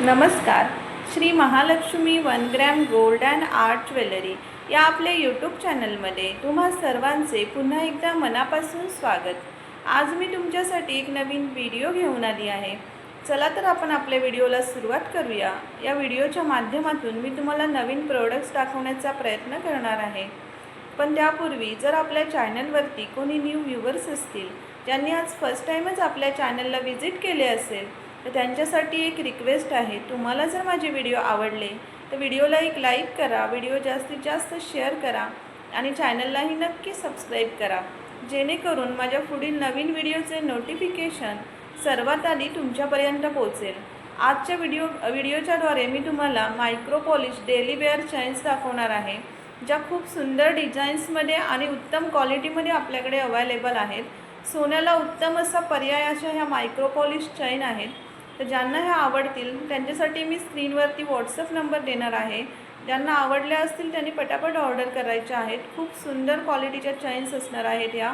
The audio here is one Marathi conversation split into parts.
नमस्कार. Shri Mahalakshmi one gram gold and art jewellery या आपल्या यूट्यूब चॅनलमध्ये तुम्हा सर्वांचे पुन्हा एकदा मनापासून स्वागत. आज मी तुमच्यासाठी एक नवीन व्हिडिओ घेऊन आली आहे. चला तर आपण आपल्या व्हिडिओला सुरुवात करूया. या व्हिडिओच्या माध्यमातून मी तुम्हाला नवीन प्रोडक्ट्स दाखवण्याचा प्रयत्न करणार आहे. पण त्यापूर्वी जर आपल्या चॅनलवरती कोणी न्यू व्ह्युअर्स असतील ज्यांनी आज फर्स्ट टाईमच आपल्या चॅनलला व्हिजिट केले असेल तर त्यांच्यासाठी एक रिक्वेस्ट आहे. तुम्हाला जर माझे व्हिडिओ आवडले तर व्हिडिओला एक लाईक करा व्हिडिओ जास्तीत जास्त शेअर करा आणि चॅनललाही नक्की सबस्क्राईब करा. जेणेकरून माझ्या पुढील नवीन व्हिडिओचे नोटिफिकेशन सर्वात आधी तुमच्यापर्यंत पोहोचेल. आजच्या व्हिडिओ व्हिडिओच्याद्वारे मी तुम्हाला micro polish daily wear chains दाखवणार आहे ज्या खूप सुंदर डिझाईन्समध्ये आणि उत्तम क्वालिटीमध्ये आपल्याकडे अवेलेबल आहेत. सोन्याला उत्तम असा पर्याय अशा ह्या मायक्रोपॉलिश चैन आहेत. तर ज्यांना ह्या आवडतील त्यांच्यासाठी मी स्क्रीनवरती व्हॉट्सअप नंबर देणार आहे. ज्यांना आवडल्या असतील त्यांनी पटापट ऑर्डर करायच्या आहेत. खूप सुंदर क्वालिटीच्या चैन्स असणार आहेत ह्या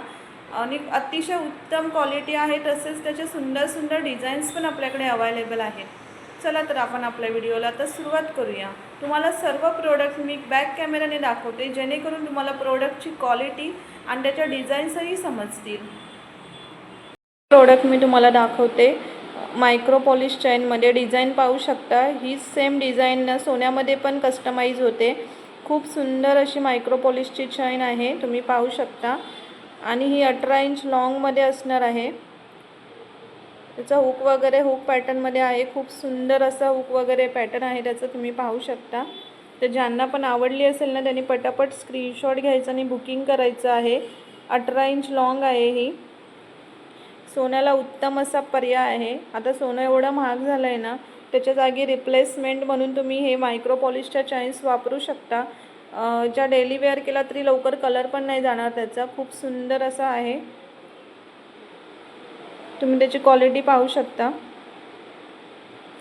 आणि अतिशय उत्तम क्वालिटी आहे तसेच त्याचे सुंदर सुंदर डिझाईन्स पण आपल्याकडे अवेलेबल आहेत. चला तर आपण आपल्या व्हिडिओला आता सुरुवात करूया. तुम्हाला सर्व प्रोडक्ट मी बॅक कॅमेराने दाखवते जेणेकरून तुम्हाला प्रोडक्टची क्वालिटी आणि त्याच्या डिझाईन्सही समजतील. प्रोडक्ट मी तुम्हाला दाखवते. मायक्रो पॉलिश चैनमध्ये डिझाईन पाहू शकता. ही सेम डिझाईन सोन्यामध्ये पण कस्टमाइज होते. खूप सुंदर अशी मायक्रो पॉलिशची चैन आहे. तुम्ही पाहू शकता. आणि ही अठरा इंच लॉंगमध्ये असणार आहे. त्याचा हुक वगैरे हुक पॅटर्नमध्ये आहे. खूप सुंदर असा हुक वगैरे पॅटर्न आहे. त्याचं तुम्ही पाहू शकता. तर ज्यांना पण आवडली असेल ना त्यांनी पटापट स्क्रीनशॉट घ्यायचं आणि बुकिंग करायचं आहे. अठरा इंच लॉंग आहे ही. सोन्याला उत्तम असा पर्याय आहे. आता सोनं एवढं महाग झालं आहे ना त्याच्या जागी रिप्लेसमेंट म्हणून तुम्ही हे मायक्रो पॉलिशच्या चाईन्स वापरू शकता. ज्या डेली वेअर केला तरी लवकर कलर पण नाही जाणार त्याचा. खूप सुंदर असा आहे. तुम्ही त्याची क्वालिटी पाहू शकता.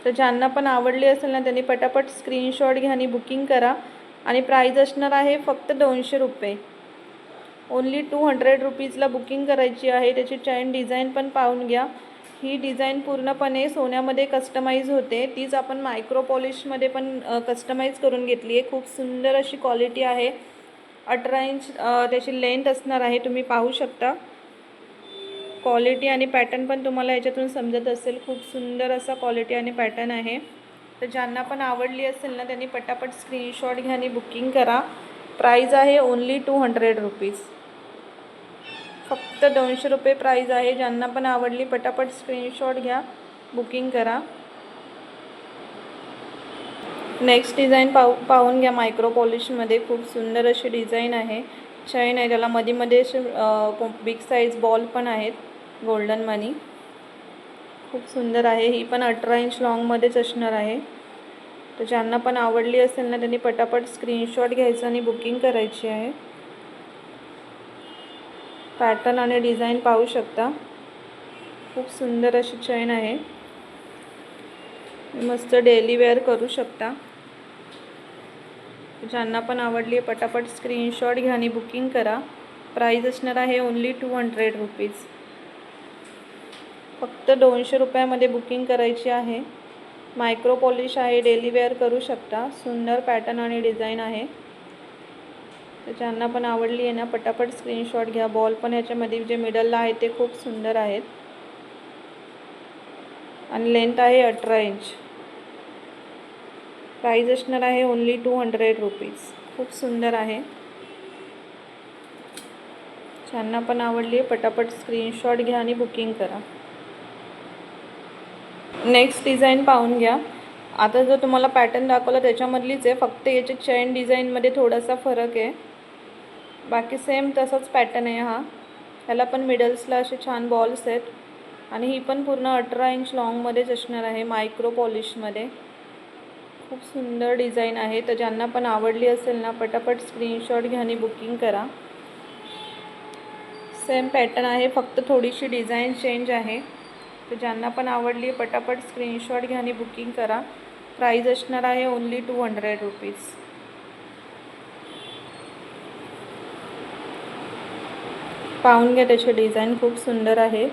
तर ज्यांना पण आवडली असेल ना त्यांनी पटापट स्क्रीनशॉट घ्या आणि बुकिंग करा. आणि प्राईज असणार आहे फक्त दोनशे रुपये. ओन्ली टू हंड्रेड रुपीजला बुकिंग करायची आहे. त्याची चैन डिझाईन पण पाहून घ्या. ही डिझाईन पूर्णपणे सोन्यामध्ये कस्टमाइज होते. तीच आपण मायक्रो पॉलिशमध्ये पण कस्टमाइज करून घेतली आहे. खूप सुंदर अशी क्वालिटी आहे. अठरा इंच त्याची लेंथ असणार आहे. तुम्ही पाहू शकता. क्वालिटी आणि पॅटर्न पण तुम्हाला याच्यातून समजत असेल. खूप सुंदर असा क्वालिटी आणि पॅटर्न आहे. तर ज्यांना पण आवडली असेल ना त्यांनी पटापट स्क्रीनशॉट घ्या आणि बुकिंग करा. प्राईज आहे ओन्ली टू हंड्रेड रुपीज फक्त दोनशे रुपये प्राईज आहे. ज्यांना पण आवडली पटापट स्क्रीनशॉट घ्या बुकिंग करा. नेक्स्ट डिझाईन पाहू पाहून घ्या मायक्रो पॉलिशमध्ये खूप सुंदर अशी डिझाईन आहे. चैन आहे. त्याला मध्ये मध्ये असे बिग साईज बॉल पण आहेत. गोल्डन मनी खूप सुंदर आहे. ही पण अठरा इंच लॉंगमध्येच असणार आहे. तर ज्यांना पण आवडली असेल ना त्यांनी पटापट स्क्रीनशॉट घ्यायचं आणि बुकिंग करायची आहे. पॅटर्न आणि डिझाईन पाहू शकता. खूप सुंदर अशी चैन आहे. मस्त डेली वेअर करू शकता. ज्यांना पण आवडली आहे पटापट स्क्रीनशॉट घ्या आणि बुकिंग करा. प्राईज असणार आहे ओन्ली टू हंड्रेड रुपीज फक्त दोनशे रुपयामध्ये बुकिंग करायची आहे. मायक्रो पॉलिश आहे डेली वेअर करू शकता. सुंदर पॅटर्न आणि डिझाईन आहे. तर ज्यांना पण आवडली आहे ना पटापट स्क्रीनशॉट घ्या. बॉल पण ह्याच्यामध्ये जे मिडलला आहे ते खूप सुंदर आहेत. आणि लेंथ आहे अठरा इंच. प्राईज असणार आहे ओन्ली टू हंड्रेड रुपीज. खूप सुंदर आहे. ज्यांना पण आवडली आहे पटापट स्क्रीनशॉट घ्या आणि बुकिंग करा. नेक्स्ट डिझाईन पाहून घ्या. आता जो तुम्हाला पॅटर्न दाखवला त्याच्यामधलीच आहे. फक्त याचे चैन डिझाईनमध्ये थोडासा फरक आहे. बाकी सेम तसाच पॅटर्न आहे हा. ह्याला पण मिडल्सला असे छान बॉल्स आहेत. आणि ही पण पूर्ण अठरा इंच लॉंगमध्येच असणार आहे मायक्रो पॉलिशमध्ये खूप सुंदर डिझाईन आहे. तर ज्यांना पण आवडली असेल ना पटापट स्क्रीनशॉट घ्या आणि बुकिंग करा. सेम पॅटर्न आहे. फक्त थोडीशी डिझाईन चेंज आहे. तर ज्यांना पण आवडली पटापट स्क्रीनशॉट घ्या आणि बुकिंग करा. प्राईज असणार आहे ओन्ली टू हंड्रेड रुपीज पाहून घ्या त्याची डिझाईन खूप सुंदर आहे.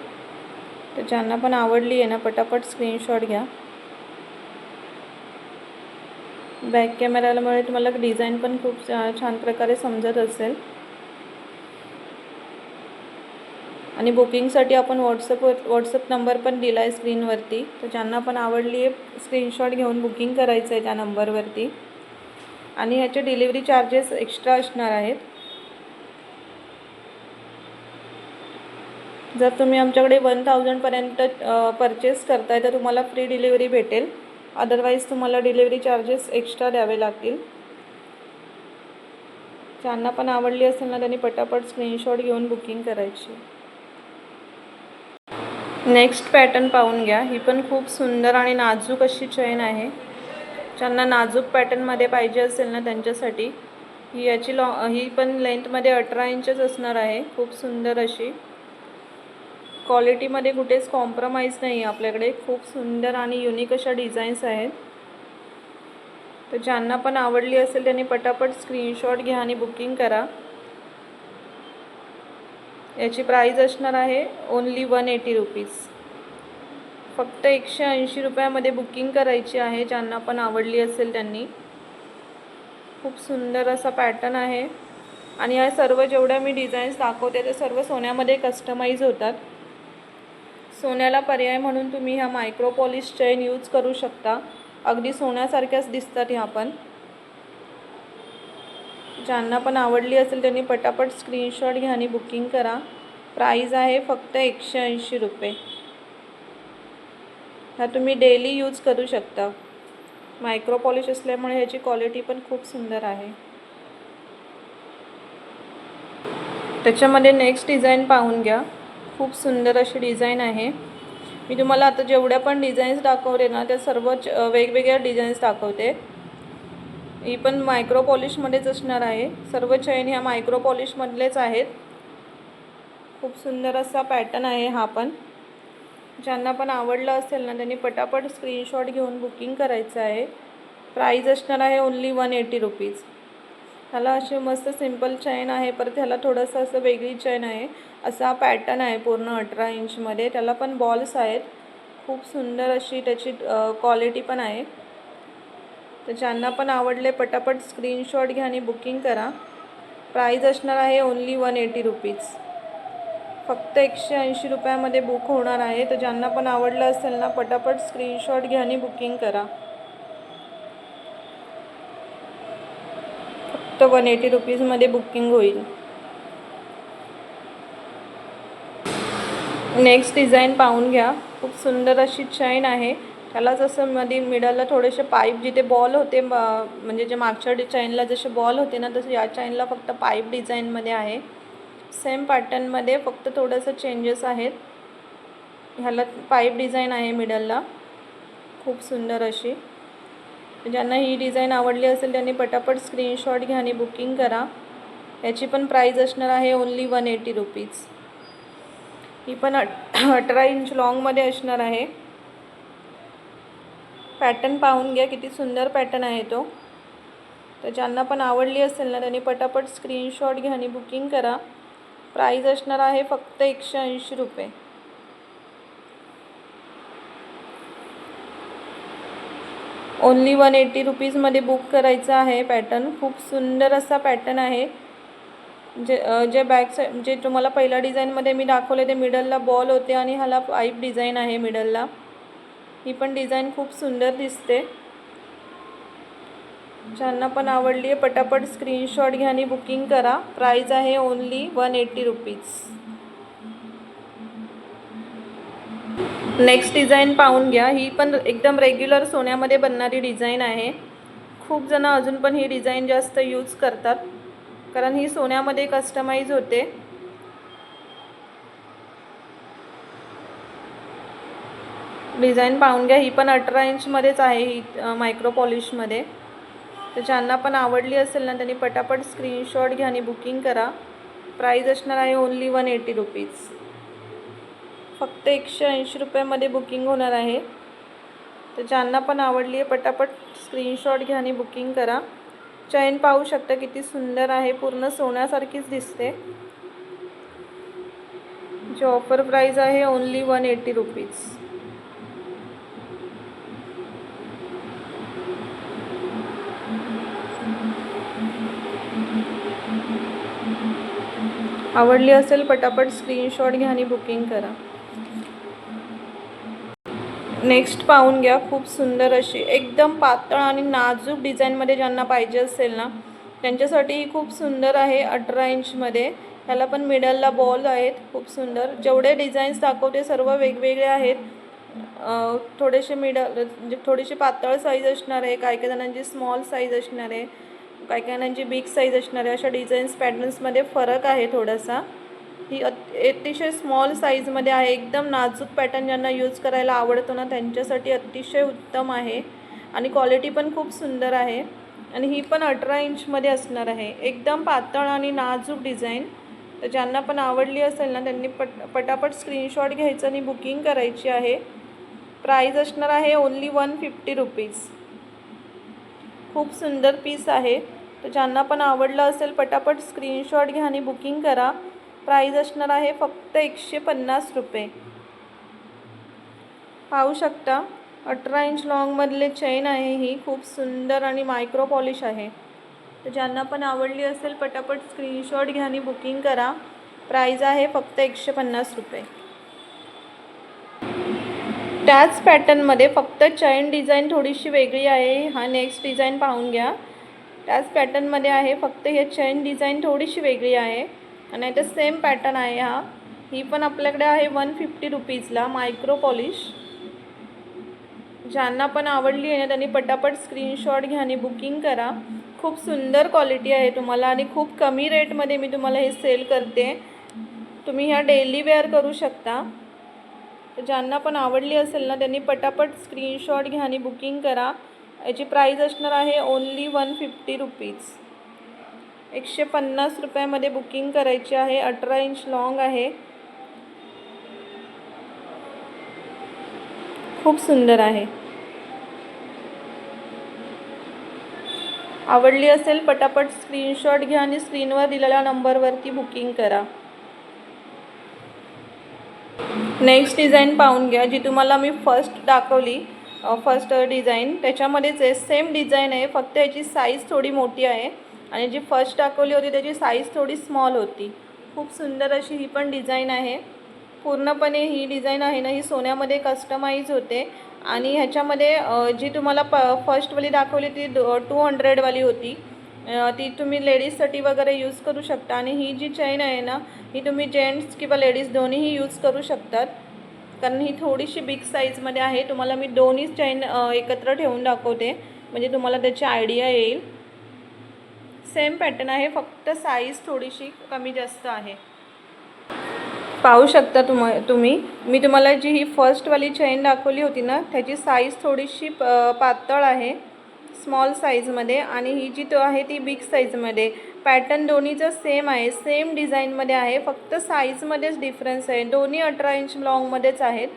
तर ज्यांना पण आवडली आहे ना पटापट स्क्रीनशॉट घ्या. बॅक कॅमेरामुळे तुम्हाला डिझाईन पण खूप छान प्रकारे समजत असेल. आणि बुकिंगसाठी आपण व्हॉट्सअपवर व्हॉट्सअप नंबर पण दिला आहे स्क्रीनवरती तर ज्यांना पण आवडली आहे स्क्रीनशॉट घेऊन बुकिंग करायचं आहे त्या नंबरवरती आणि ह्याचे डिलिव्हरी चार्जेस एक्स्ट्रा असणार आहेत. जर तुम्ही आमच्याकडे वन थाउजंडपर्यंत परचेस करताय तर तुम्हाला फ्री डिलिव्हरी भेटेल. अदरवाईज तुम्हाला डिलिव्हरी चार्जेस एक्स्ट्रा द्यावे लागतील. ज्यांना पण आवडली असेल ना त्यांनी पटापट स्क्रीनशॉट घेऊन बुकिंग करायची. नेक्स्ट पॅटर्न पाहून घ्या. ही पण खूप सुंदर आणि नाजूक अशी चैन आहे. ज्यांना नाजूक पॅटर्नमध्ये पाहिजे असेल ना त्यांच्यासाठी ही याची लॉ ही पण लेंथमध्ये अठरा इंचच असणार आहे. खूप सुंदर अशी. क्वालिटीमध्ये कुठेच कॉम्प्रमाइज नाही आहे आपल्याकडे. खूप सुंदर आणि युनिक अशा डिझाईन्स आहेत. तर ज्यांना पण आवडली असेल त्यांनी पटापट स्क्रीनशॉट घ्या आणि बुकिंग करा. याची प्राईज असणार आहे ओन्ली वन एटी रुपीज फक्त एकशे ऐंशी रुपयामध्ये बुकिंग करायची आहे ज्यांना पण आवडली असेल त्यांनी. खूप सुंदर असा पॅटर्न आहे. आणि या सर्व जेवढ्या मी डिझाईन्स दाखवते ते सर्व सोन्यामध्ये कस्टमाइज होतात. सोन्याला पर्याय म्हणून तुम्ही ह्या मायक्रोपॉलिश चैन यूज करू शकता. अगदी सोन्यासारख्याच दिसतात ह्या पण. ज्यांना पण आवडली असेल त्यांनी पटापट स्क्रीनशॉट घ्या आणि बुकिंग करा. प्राईज आहे फक्त एकशे ऐंशी रुपये. हा तुम्ही डेली यूज करू शकता. मायक्रो पॉलिश असल्यामुळे ह्याची क्वालिटी पण खूप सुंदर आहे. त्याच्यामध्ये नेक्स्ट डिझाईन पाहून घ्या. खूप सुंदर अशी डिझाईन आहे. मी तुम्हाला आता जेवढ्या पण डिझाईन्स दाखवते ना त्या सर्व वेगवेगळ्या डिझाईन्स दाखवते. ही पण मायक्रो पॉलिशमध्येच असणार आहे. सर्व चैन ह्या मायक्रो पॉलिशमधलेच आहेत. खूप सुंदर असा पॅटर्न आहे हा पण. ज्यांना पण आवडलं असेल ना त्यांनी पटापट स्क्रीनशॉट घेऊन बुकिंग करायचं आहे. प्राईज असणार आहे ओन्ली वन एटी रुपीज ह्याला असे मस्त सिंपल चैन आहे. परत ह्याला थोडंसं असं वेगळी चैन आहे. असा पॅटर्न आहे पूर्ण अठरा इंचमध्ये त्याला पण बॉल्स आहेत. खूप सुंदर अशी त्याची क्वालिटी पण आहे. तर ज्यांना पण आवडले पटापट स्क्रीनशॉट घ्या आणि बुकिंग करा. प्राईज असणार आहे ओन्ली वन एटी रुपीज फक्त एकशे ऐंशी रुपयामध्ये बुक होणार आहे. तर ज्यांना पण आवडलं असेल ना पटापट स्क्रीनशॉट घ्या आणि बुकिंग करा. फक्त वन एटी रुपीजमध्ये बुकिंग होईल. नेक्स्ट डिझाईन पाहून घ्या. खूप सुंदर अशी चैन आहे. त्याला जसं मध्ये मिडलला थोडेसे पाईप जिथे बॉल होते म- म्हणजे जे मागच्या डिझाईनला जसे बॉल होते ना तसं या चाईनला फक्त पाईप डिझाईनमध्ये आहे. सेम पॅटर्नमध्ये फक्त थोडंसं चेंजेस आहेत. ह्याला पाईप डिझाईन आहे मिडलला खूप सुंदर अशी. ज्यांना ही डिझाईन आवडली असेल त्यांनी पटापट स्क्रीनशॉट घ्या आणि बुकिंग करा. याची पण प्राईज असणार आहे ओन्ली वन एटी रुपीज ही पण अट अठरा इंच लॉंगमध्ये असणार आहे. पॅटर्न पाहून घ्या किती सुंदर पॅटर्न आहे तो. तर ज्यांना पण आवडली असेल ना त्यांनी पटापट स्क्रीनशॉट घ्या आणि बुकिंग करा. प्राईज असणार आहे फक्त एकशे ऐंशी रुपये. ओन्ली वन एटी रुपीजमध्ये बुक करायचं आहे पॅटर्न. खूप सुंदर असा पॅटर्न आहे. जे जे बॅक साईड जे तुम्हाला पहिल्या डिझाईनमध्ये मी दाखवले ते मिडलला बॉल होते आणि ह्याला पाईप डिझाईन आहे मिडलला ही पण डिझाईन खूप सुंदर दिसते. ज्यांना पण आवडली आहे पटापट स्क्रीनशॉट घ्या आणि बुकिंग करा. प्राईज आहे only one eighty rupees. Next design पाहून घ्या. ही पण एकदम रेग्युलर सोन्यामध्ये बनणारी डिझाईन आहे. खूप जण अजून पण ही डिझाईन जास्त यूज करतात. कारण ही सोन्यामध्ये कस्टमाइज होते. डिझाईन पाहून घ्या. ही पण अठरा इंचमध्येच आहे ही मायक्रो पॉलिशमध्ये तर ज्यांना पण आवडली असेल ना त्यांनी पटापट स्क्रीनशॉट घ्या आणि बुकिंग करा. प्राईज असणार आहे ओन्ली वन एटी रुपीज फक्त एकशे ऐंशी रुपयामध्ये बुकिंग होणार आहे. तर ज्यांना पण आवडली आहे पटापट स्क्रीनशॉट घ्या आणि बुकिंग करा. चैन पाहू शकता किती सुंदर आहे पूर्ण सोन्यासारखीच दिसते. जी ऑफर प्राईज आहे ओन्ली वन एटी रुपीज आवडली असेल पटापट स्क्रीनशॉट घ्या आणि बुकिंग करा. नेक्स्ट पाहून घ्या खूप सुंदर अशी एकदम पातळ आणि नाजूक डिझाईनमध्ये ज्यांना पाहिजे असेल ना त्यांच्यासाठी ही खूप सुंदर आहे अठरा इंचमध्ये ह्याला पण मिडलला बॉल आहेत खूप सुंदर. जेवढे डिझाईन्स दाखवते सर्व वेगवेगळे आहेत. थोडेसे मिडल म्हणजे थोडीशी पातळ साईज असणार आहे काही काही जणांची स्मॉल साईज असणार आहे. काही काही बिग साईज असणार आहे अशा डिझाईन्स पॅटर्न्समध्ये फरक आहे थोडासा. ही अतिशय स्मॉल साईजमध्ये आहे. एकदम नाजूक पॅटर्न ज्यांना यूज करायला आवडतो ना त्यांच्यासाठी अतिशय उत्तम आहे. आणि क्वालिटी पण खूप सुंदर आहे. आणि ही पण अठरा इंचमध्ये असणार आहे. एकदम पातळ आणि नाजूक डिझाईन तर ज्यांना पण आवडली असेल ना त्यांनी पट पटापट स्क्रीनशॉट घ्यायचं आणि बुकिंग करायची आहे. प्राईज असणार आहे ओन्ली वन फिफ्टी रुपीज खूप सुंदर पीस आहे. तर ज्यांना पण आवडलं असेल पटापट स्क्रीनशॉट घ्या आणि बुकिंग करा. प्राईज असणार आहे फक्त एकशे पन्नास रुपये. पाहू शकता अठरा इंच लॉंगमधले चेन आहे ही. खूप सुंदर आणि मायक्रो पॉलिश आहे. तर ज्यांना पण आवडली असेल पटापट स्क्रीनशॉट घ्या आणि बुकिंग करा. प्राईज आहे फक्त एकशे पन्नास रुपये. त्याच पॅटर्नमध्ये फक्त चैन डिझाईन थोडीशी वेगळी आहे. हा नेक्स्ट डिझाईन पाहून घ्या. त्याच पॅटर्नमध्ये आहे. फक्त हे चैन डिझाईन थोडीशी वेगळी आहे. आणि आता सेम पॅटर्न आहे हा. ही पण आपल्याकडे आहे वन फिफ्टी रुपीजला मायक्रो पॉलिश ज्यांना पण आवडली आहे ना त्यांनी पटापट स्क्रीनशॉट घ्या आणि बुकिंग करा. खूप सुंदर क्वालिटी आहे तुम्हाला आणि खूप कमी रेटमध्ये मी तुम्हाला हे सेल करते. तुम्ही ह्या डेली वेअर करू शकता. ज्यांना पण आवडली असेल ना त्यांनी पटापट स्क्रीनशॉट घ्या आणि बुकिंग करा. याची प्राईज असणार आहे ओन्ली वन फिफ्टी रुपीज एकशे पन्नास रुपयामध्ये बुकिंग करायची आहे. अठरा इंच लॉंग आहे. खूप सुंदर आहे. आवडली असेल पटापट स्क्रीनशॉट घ्या आणि स्क्रीनवर दिलेल्या नंबरवरती बुकिंग करा. नेक्स्ट डिझाईन पाहून घ्या जी तुम्हाला मी फर्स्ट दाखवली. फर्स्ट डिझाईन त्याच्यामध्येच आहे सेम डिझाईन आहे फक्त याची साईज थोडी मोठी आहे. आणि जी फर्स्ट दाखवली होती त्याची साईज थोडी स्मॉल होती. खूप सुंदर अशी ही पण डिझाईन आहे. पूर्णपणे ही डिझाईन आहे ना ही सोन्यामध्ये कस्टमाइज होते. आणि ह्याच्यामध्ये जी तुम्हाला प फर्स्टवाली दाखवली ती टू हंड्रेडवाली होती. ती तुम्ही लेडीजसाठी वगैरे यूज करू शकता. आणि ही जी चैन आहे ना ही तुम्ही जेंट्स किंवा लेडीज दोन्हीही यूज करू शकतात. कारण ही थोडीशी बिग साईजमध्ये आहे. तुम्हाला मी दोन्ही चैन एकत्र ठेवून दाखवते. म्हणजे तुम्हाला त्याची आयडिया येईल. सेम पॅटर्न आहे. फक्त साईज थोडीशी कमी जास्त आहे. पाहू शकता तुम तुम्ही. मी तुम्हाला जी ही फर्स्टवाली चैन दाखवली होती ना त्याची साईज थोडीशी प पातळ आहे. स्मॉल साईजमध्ये आणि ही जी तो आहे ती बिग साईजमध्ये पॅटर्न दोन्हीचं सेम आहे. सेम डिझाईनमध्ये आहे. फक्त साईजमध्येच डिफरन्स आहे. दोन्ही अठरा इंच लॉंगमध्येच आहेत.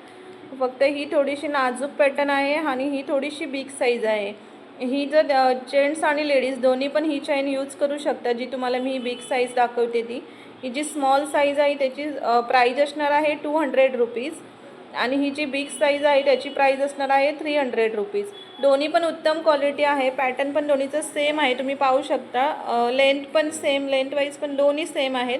फक्त ही थोडीशी नाजूक पॅटर्न आहे आणि ही थोडीशी बिग साईज आहे. ही जर जेंट्स आणि लेडीज दोन्ही पण ही चैन यूज करू शकता जी तुम्हाला मी बिग साईज दाखवते ती. ही जी स्मॉल साईज आहे त्याची प्राईज असणार आहे टू हंड्रेड रुपीज आणि ही जी बिग साईज आहे त्याची प्राईज असणार आहे थ्री हंड्रेड रुपीज दोन्ही पण उत्तम क्वालिटी आहे. पॅटर्न पण दोन्हीचं सेम आहे. तुम्ही पाहू शकता. लेंथ पण सेम लेंथ वाईज पण दोन्ही सेम आहेत.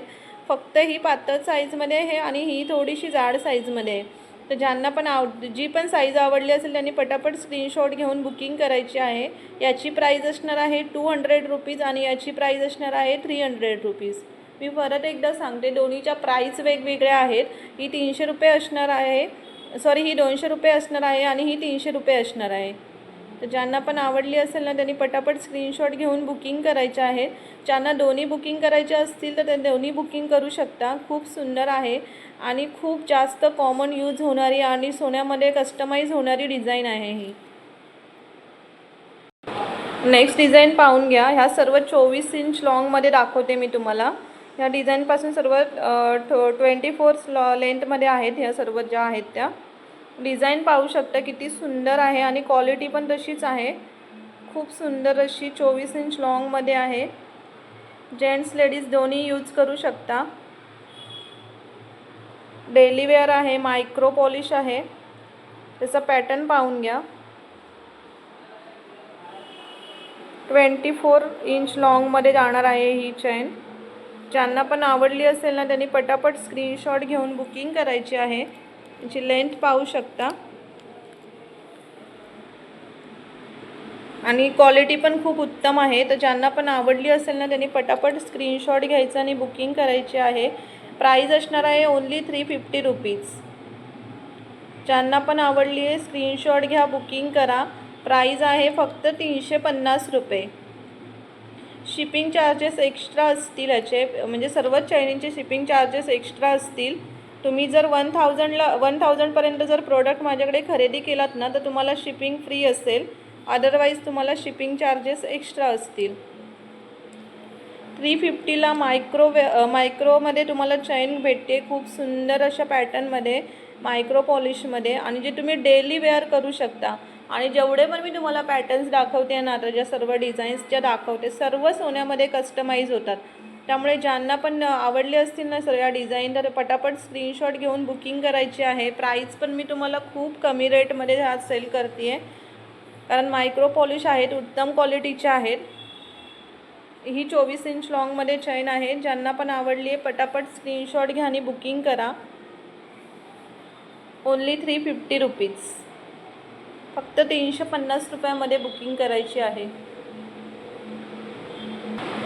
फक्त ही पातळ साईजमध्ये आहे आणि ही थोडीशी जाड साईजमध्ये आहे. तर ज्यांना पण आव जी पण साईज आवडली असेल त्यांनी पटापट स्क्रीनशॉट घेऊन बुकिंग करायची आहे. याची प्राईज असणार आहे टू हंड्रेड रुपीज आणि याची प्राईज असणार आहे थ्री हंड्रेड रुपीज मी परत एकदा सांगते दोन्हीच्या प्राईज वेगवेगळ्या आहेत. ही तीनशे रुपये असणार आहे. सॉरी ही दोनशे रुपये असणार आहे आणि ही तीनशे रुपये असणार आहे. तर ज्यांना पण आवडली असेल ना त्यांनी पटापट स्क्रीनशॉट घेऊन बुकिंग करायचे आहे. ज्यांना दोन्ही बुकिंग करायचे असतील तर ते दोन्ही बुकिंग करू शकता. खूप सुंदर आहे आणि खूप जास्त कॉमन यूज होणारी आणि सोन्यामध्ये कस्टमाइज होणारी डिझाईन आहे ही. नेक्स्ट डिझाईन पाहून घ्या. ह्या सर्व चोवीस इंच लॉंगमध्ये दाखवते मी तुम्हाला. ह्या डिझाईनपासून सर्व ट्वेंटी फोर लॉ लेंथमध्ये आहेत ह्या सर्व ज्या आहेत त्या. डिझाईन पाहू शकता किती सुंदर आहे आणि क्वालिटी पण तशीच आहे. खूप सुंदर अशी चोवीस इंच लॉंगमध्ये आहे. जेंट्स लेडीज दोन्ही यूज करू शकता. डेली वेअर आहे मायक्रो पॉलिश आहे. त्याचा पॅटर्न पाहून घ्या. ट्वेंटी फोर इंच लॉंगमध्ये जाणार आहे ही चैन. ज्यांना पण आवडली असेल ना त्यांनी पटापट स्क्रीनशॉट घेऊन बुकिंग करायची आहे. त्याची लेंथ पाहू शकता. आणि क्वालिटी पण खूप उत्तम आहे. तर ज्यांना पण आवडली असेल ना त्यांनी पटापट स्क्रीनशॉट घ्यायचं आणि बुकिंग करायची आहे. प्राईज असणार आहे ओन्ली थ्री फिफ्टी रुपीज ज्यांना पण आवडली आहे स्क्रीनशॉट घ्या बुकिंग करा. प्राईज आहे फक्त तीनशे पन्नास रुपये. शिपिंग चार्जेस एक्स्ट्रा असतील याचे. म्हणजे सर्वच चैनींचे शिपिंग चार्जेस एक्स्ट्रा असतील. तुम्ही जर वन थाउजंडला वन थाउजंडपर्यंत जर प्रोडक्ट माझ्याकडे खरेदी केलात ना तर तुम्हाला शिपिंग फ्री असेल. अदरवाईज तुम्हाला शिपिंग चार्जेस एक्स्ट्रा असतील. थ्री फिफ्टीला मायक्रोवे मायक्रोमध्ये तुम्हाला चैन भेटते खूप सुंदर अशा पॅटर्नमध्ये मायक्रो पॉलिशमध्ये आणि जे तुम्ही डेली वेअर करू शकता. आणि जेवढे पण मी तुम्हाला पॅटर्न्स दाखवते ना आता ज्या सर्व डिझाईन्स ज्या दाखवते सर्व सोन्यामध्ये कस्टमाइज होतात. त्यामुळे ज्यांना पण आवडले असतील ना सगळ्या डिझाईन तर पटापट स्क्रीनशॉट घेऊन बुकिंग करायची आहे. प्राईस पण मी तुम्हाला खूप कमी रेटमध्ये हा सेल करते आहे कारण मायक्रो पॉलिश आहेत उत्तम क्वालिटीच्या आहेत. ही चोवीस इंच लॉंगमध्ये चैन आहे. ज्यांना पण आवडली आहे पटापट स्क्रीनशॉट घ्या आणि बुकिंग करा. ओन्ली थ्री फिफ्टी रुपीज फक्त तीनशे पन्नास रुपयामध्ये बुकिंग करायची आहे.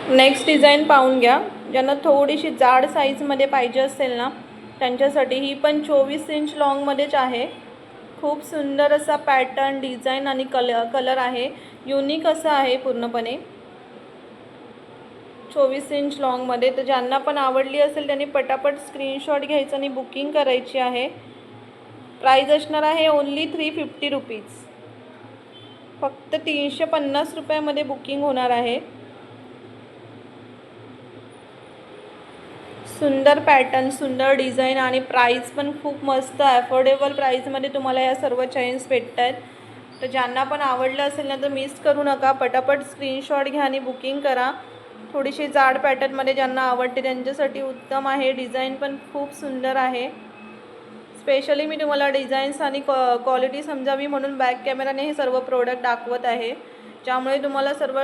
नेक्स्ट डिझाईन पाहून घ्या. ज्यांना थोडीशी जाड साईजमध्ये पाहिजे असेल ना त्यांच्यासाठी ही पण चोवीस इंच लॉंगमध्येच आहे. खूप सुंदर असा पॅटर्न डिझाईन आणि कल कलर आहे. युनिक असं आहे पूर्णपणे. चोवीस इंच लॉंगमध्ये तर ज्यांना पण आवडली असेल त्यांनी पटापट स्क्रीनशॉट घ्यायचं आणि बुकिंग करायची आहे. प्राईज असणार आहे ओन्ली थ्री फिफ्टी रुपीज फक्त तीनशे पन्नास रुपयामध्ये बुकिंग होणार आहे. सुंदर पॅटर्न सुंदर डिझाईन आणि प्राईस पण खूप मस्त अफोर्डेबल प्राईजमध्ये तुम्हाला या सर्व चैन्स भेटत आहेत तर ज्यांना पण आवडलं असेल ना तर मिस करू नका. पटापट स्क्रीनशॉट घ्या आणि बुकिंग करा. थोडीशी जाड पॅटर्नमध्ये ज्यांना आवडते त्यांच्यासाठी उत्तम आहे. डिझाईन पण खूप सुंदर आहे. स्पेशली मी तुम्हाला डिझाईन्स आणि क्वा क्वालिटी समजावी म्हणून बॅक कॅमेराने हे सर्व प्रोडक्ट दाखवत आहे. ज्यामुळे तुम्हाला सर्व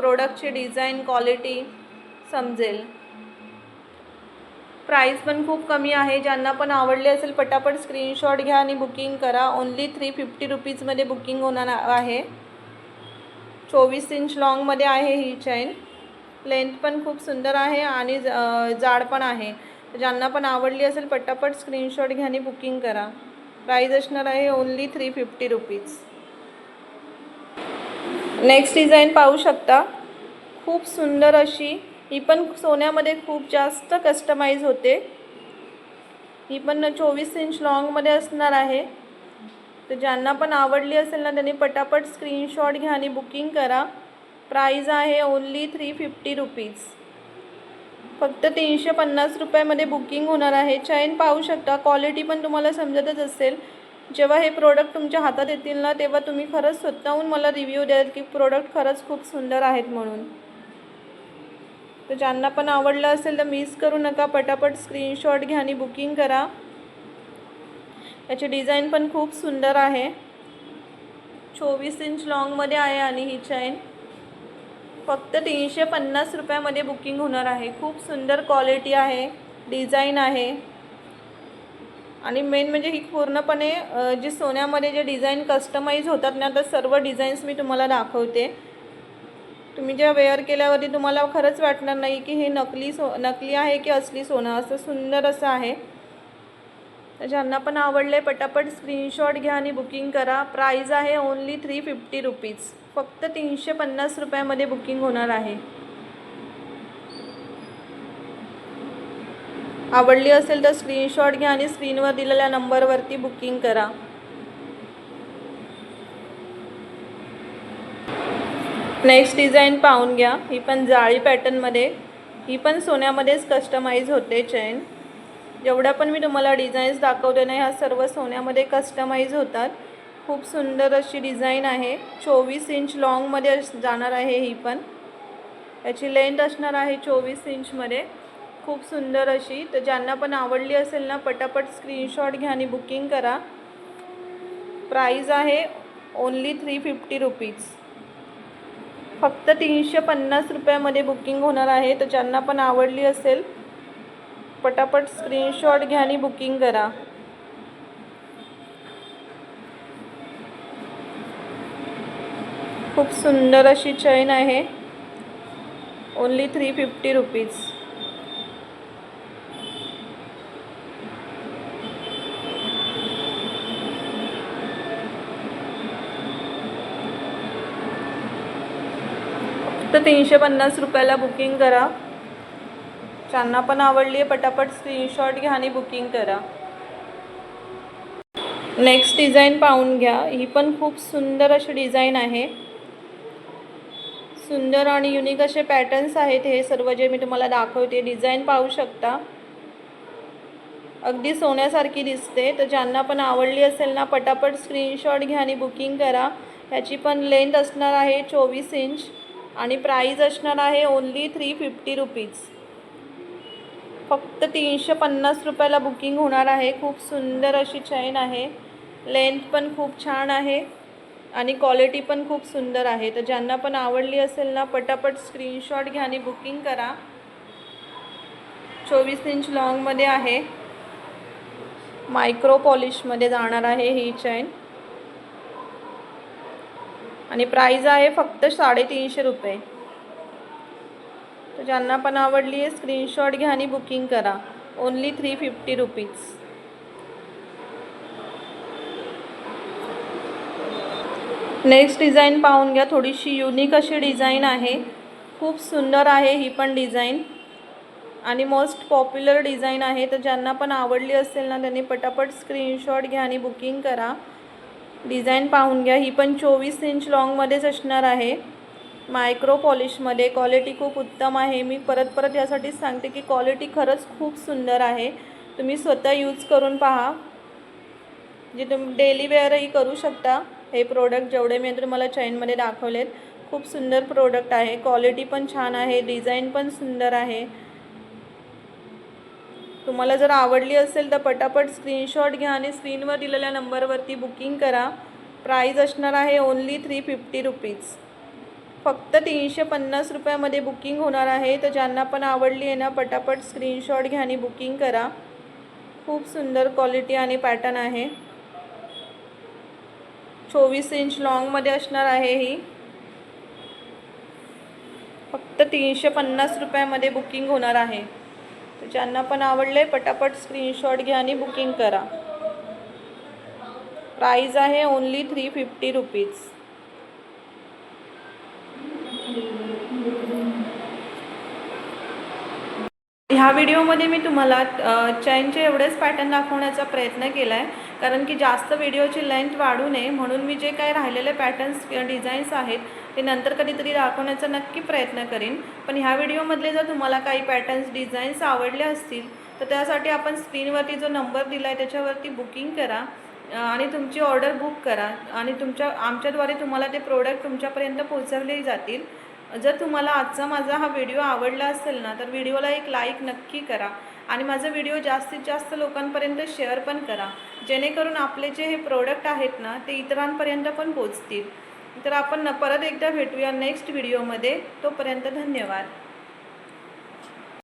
प्रोडक्टची डिझाईन क्वालिटी समजेल. प्राईस पण खूप कमी आहे. ज्यांना पण आवडले असेल पटापट स्क्रीनशॉट घ्या आणि बुकिंग करा. ओन्ली थ्री फिफ्टी रुपीजमध्ये बुकिंग होणार आहे. चोवीस इंच लॉंगमध्ये आहे ही चैन लेंथ पण खूप सुंदर आहे आणि ज- जाड पण आहे. ज्यांना पण आवडली असेल पटापट स्क्रीनशॉट घ्या आणि बुकिंग करा. प्राईज असणार आहे only three fifty rupees next design पाहू शकता. खूप सुंदर अशी ही पण सोन्यामध्ये खूप जास्त कस्टमाइज होते. ही पण चोवीस इंच लॉंगमध्ये असणार आहे. तर ज्यांना पण आवडली असेल ना त्यांनी पटापट स्क्रीनशॉट घ्या आणि बुकिंग करा. प्राईज आहे ओन्ली थ्री फिफ्टी रुपीज फक्त तीनशे पन्नास रुपयामध्ये बुकिंग होणार आहे. चैन पाहू शकता क्वालिटी पण तुम्हाला समजतच असेल. जेव्हा हे प्रोडक्ट तुमच्या हातात येतील ना तेव्हा तुम्ही खरंच स्वतःहून मला रिव्ह्यू द्याल की प्रोडक्ट खरंच खूप सुंदर आहेत म्हणून. तर ज्यांना पण आवडलं असेल तर मिस करू नका. पटापट स्क्रीनशॉट घ्या आणि बुकिंग करा. याची डिझाईन पण खूप सुंदर आहे. चोवीस इंच लॉंगमध्ये आहे आणि ही चैन फक्त तीनशे पन्नास रुपयामध्ये बुकिंग होणार आहे. खूप सुंदर क्वालिटी आहे. डिझाईन आहे. आणि मेन म्हणजे ही पूर्णपणे जी सोन्यामध्ये जे डिझाईन कस्टमाइज होतात ना तर सर्व डिझाईन्स मी तुम्हाला दाखवते. तुम्ही जेव्हा वेअर केल्यावरती तुम्हाला खरंच वाटणार नाही की हे नकली सो नकली आहे की असली सोनं? असं सुंदर असं आहे. तर ज्यांना पण आवडलं आहे पटापट स्क्रीनशॉट घ्या आणि बुकिंग करा. प्राईज आहे ओन्ली थ्री फिफ्टी रुपीज फक्त तीनशे पन्नास रुपयामध्ये बुकिंग होणार आहे. आवडली असेल तर स्क्रीनशॉट घ्या आणि स्क्रीनवर दिलेल्या नंबरवरती बुकिंग करा. नेक्स्ट डिझाईन पाहून घ्या. ही पण जाळी पॅटर्नमध्ये ही पण सोन्यामध्येच कस्टमाइज होते चैन जेवढ्या पण मी तुम्हाला डिझाईन्स दाखवते ना ह्या सर्व सोन्यामध्ये कस्टमाइज होतात. खूप सुंदर अशी डिझाईन आहे. चोवीस इंच लॉंगमध्ये जाणार आहे ही पण. याची लेंथ असणार आहे चोवीस इंचमध्ये खूप सुंदर अशी. तर ज्यांना पण आवडली असेल ना पटापट स्क्रीनशॉट घ्या आणि बुकिंग करा. प्राईज आहे ओन्ली थ्री फिफ्टी रुपीज फक्त तीनशे पन्नास रुपयामध्ये बुकिंग होणार आहे तर ज्यांना पण आवडली असेल पटापट स्क्रीनशॉट घ्या आणि बुकिंग करा. खूप सुंदर अशी चैन आहे. ओन्ली थ्री फिफ्टी रुपीज तीनशे पन्नास रुपयाला बुकिंग करा. ज्यांना पण आवडली आहे पटापट स्क्रीनशॉट घ्या आणि बुकिंग करा. नेक्स्ट डिझाईन पाहून घ्या. ही पण खूप सुंदर अशी डिझाईन आहे. सुंदर आणि युनिक असे पॅटर्न्स आहेत हे सर्व जे मी तुम्हाला दाखवते. डिझाईन पाहू शकता. अगदी सोन्यासारखी दिसते. तर ज्यांना पण आवडली असेल ना पटापट स्क्रीनशॉट घ्या आणि बुकिंग करा. ह्याची पण लेंथ असणार आहे चोवीस इंच आणि प्राईज असणार आहे ओन्ली थ्री फिफ्टी रुपीज फक्त तीनशे पन्नास रुपयाला बुकिंग होणार आहे. खूप सुंदर अशी चैन आहे. लेंथ पण खूप छान आहे. आणि क्वालिटी पण खूप सुंदर आहे. तर ज्यांना पण आवडली असेल ना पटापट स्क्रीनशॉट घ्या आणि बुकिंग करा. चोवीस इंच लॉंगमध्ये आहे. मायक्रो पॉलिशमध्ये जाणार आहे ही चैन आणि प्राईज आहे फक्त साडेतीनशे रुपये. तर ज्यांना पण आवडली आहे स्क्रीनशॉट घ्या आणि बुकिंग करा. Only three fifty rupees next design पाहून घ्या. थोडीशी युनिक अशी डिझाईन आहे. खूप सुंदर आहे ही पण डिझाईन आणि मोस्ट पॉप्युलर डिझाईन आहे. तर ज्यांना पण आवडली असेल ना त्यांनी पटापट स्क्रीनशॉट घ्या आणि बुकिंग करा. डिझाईन पाहून घ्या. ही पण चोवीस इंच लॉंगमध्येच असणार आहे. मायक्रो पॉलिशमध्ये क्वालिटी खूप उत्तम आहे. मी परत परत यासाठीच सांगते की क्वालिटी खरंच खूप सुंदर आहे. तुम्ही स्वतः यूज करून पहा. जे तुम्ही डेली वेअरही करू शकता. हे प्रोडक्ट जेवढे मी तुम्हाला चैनमध्ये दाखवलेत खूप सुंदर प्रोडक्ट आहे. क्वालिटी पण छान आहे. डिझाईन पण सुंदर आहे. तुम्हाला जर आवडली असेल तर पटापट स्क्रीनशॉट घ्या आणि स्क्रीनवर दिलेल्या नंबरवरती बुकिंग करा. प्राईज असणार आहे ओन्ली थ्री फिफ्टी रुपीज फक्त तीनशे पन्नास रुपयामध्ये बुकिंग होणार आहे. तर ज्यांना पण आवडली आहे ना पटापट स्क्रीनशॉट घ्या आणि बुकिंग करा. खूप सुंदर क्वालिटी आणि पॅटर्न आहे. चोवीस इंच लॉंगमध्ये असणार आहे ही. फक्त तीनशे पन्नास रुपयामध्ये बुकिंग होणार आहे. ज्यांना पण आवडले पटापट स्क्रीनशॉट घ्या आणि बुकिंग करा. प्राईज आहे ओन्ली थ्री फिफ्टी रुपीज ह्या व्हिडिओमध्ये मी तुम्हाला चैनचे एवढेच पॅटर्न दाखवण्याचा प्रयत्न केला आहे कारण की जास्त व्हिडिओची लेंथ वाढू नये म्हणून मी जे काही राहिलेले पॅटर्न्स डिझाईन्स आहेत ते नंतर कधीतरी दाखवण्याचा नक्की प्रयत्न करीन. पण ह्या व्हिडिओमधले जर तुम्हाला काही पॅटर्न्स डिझाईन्स आवडले असतील तर त्यासाठी आपण स्क्रीनवरती जो नंबर दिला आहे त्याच्यावरती बुकिंग करा. आणि तुमची ऑर्डर बुक करा. आणि तुमच्या आमच्याद्वारे तुम्हाला ते प्रोडक्ट तुमच्यापर्यंत पोहोचवले जातील. जर तुम्हाला आजचा माझा हा व्हिडिओ आवडला असेल ना तर व्हिडिओला एक लाईक नक्की करा. आणि माझा व्हिडिओ जास्तीत जास्त लोकांपर्यंत शेअर पण करा. जेणेकरून आपले जे हे प्रोडक्ट आहेत ना ते इतरांपर्यंत पण पोचतील तर आपण परत एकदा भेटूया नेक्स्ट व्हिडिओमध्ये तोपर्यंत धन्यवाद.